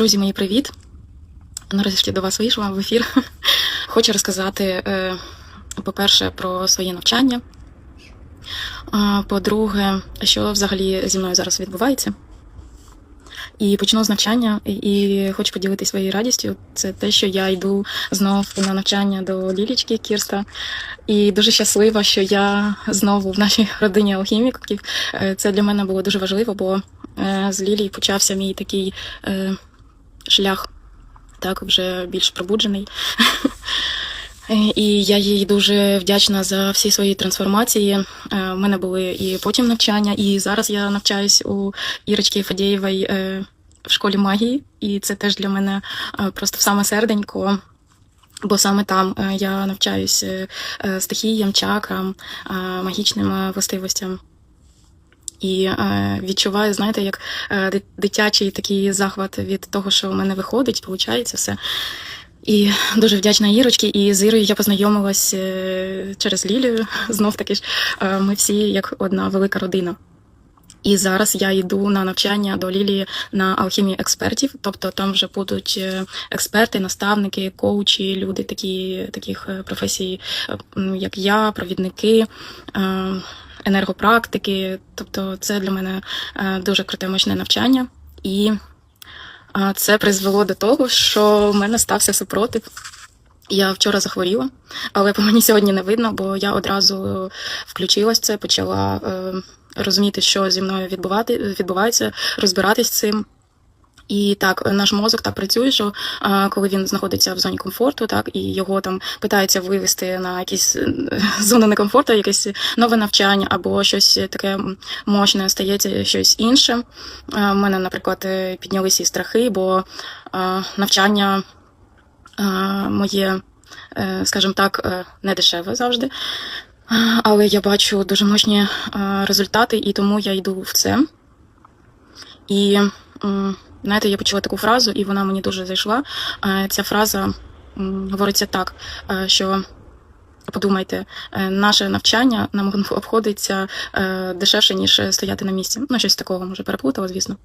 Друзі, мої привіт! Нарешті до вас вийшла в ефір. Хочу розказати, е, по-перше, про своє навчання. По-друге, що взагалі зі мною зараз відбувається. І почну з навчання, і- хочу поділитися своєю радістю. Це те, що я йду знов на навчання до Лілічки Кірста. І дуже щаслива, що я знову в нашій родині алхіміків. Е, Це для мене було дуже важливо, бо е, з Лілії почався мій такий шлях, так, вже більш пробуджений. Е, І я їй дуже вдячна за всі свої трансформації. Е, У мене були і потім навчання, і зараз я навчаюсь у Ірочки Фадєєвої е, в школі магії, і це теж для мене е, просто в саме серденько. Бо саме там е, я навчаюсь е, е, стихіям, чакрам, е, магічним е, властивостям. І е, відчуваю, знаєте, як е, дитячий такий захват від того, що в мене виходить, виходить все. І дуже вдячна Ірочці. І з Ірою я познайомилась е, через Лілію. Знов таки ж е, ми всі як одна велика родина. І зараз я йду на навчання до Лілії на алхімії експертів. Тобто там вже будуть е, експерти, наставники, коучі, люди такі, таких професій, е, як я, провідники. Е, Енергопрактики, тобто це для мене е, дуже круте мощне навчання, і це призвело до того, що в мене стався супротив. Я вчора захворіла, але по мені сьогодні не видно, бо я одразу включилась це, почала е, розуміти, що зі мною відбувати, відбувається, розбиратись з цим. І так, наш мозок так працює, що коли він знаходиться в зоні комфорту, так і його там питаються вивести на якісь е, зону некомфорту, якесь нове навчання або щось таке мощне, стається щось інше. У мене, наприклад, е, піднялися і страхи, бо навчання моє, е, скажімо так, не дешеве завжди. Але я бачу дуже мощні результати, і тому я йду в це. І знаєте, я почула таку фразу, і вона мені дуже зайшла. Ця фраза говориться так, що подумайте, е, наше навчання нам обходиться е, дешевше, ніж стояти на місці. Ну, щось такого може переплутала, звісно.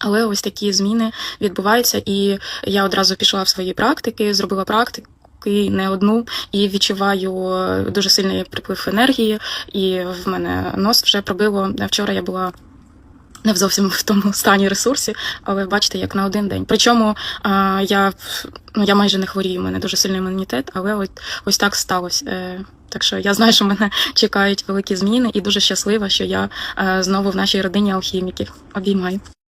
Але ось такі зміни відбуваються, і я одразу пішла в свої практики, зробила практики. Не одну і відчуваю е, дуже сильний приплив енергії, і в мене нос вже пробило. Вчора я була не в зовсім в тому стані ресурсі, але бачите, як на один день. Причому а, я ну я майже не хворію, у мене дуже сильний імунітет, але от ось так сталося. Е, Так що я знаю, що мене чекають великі зміни, і дуже щаслива, що я е, знову в нашій родині алхіміків. Обіймаю.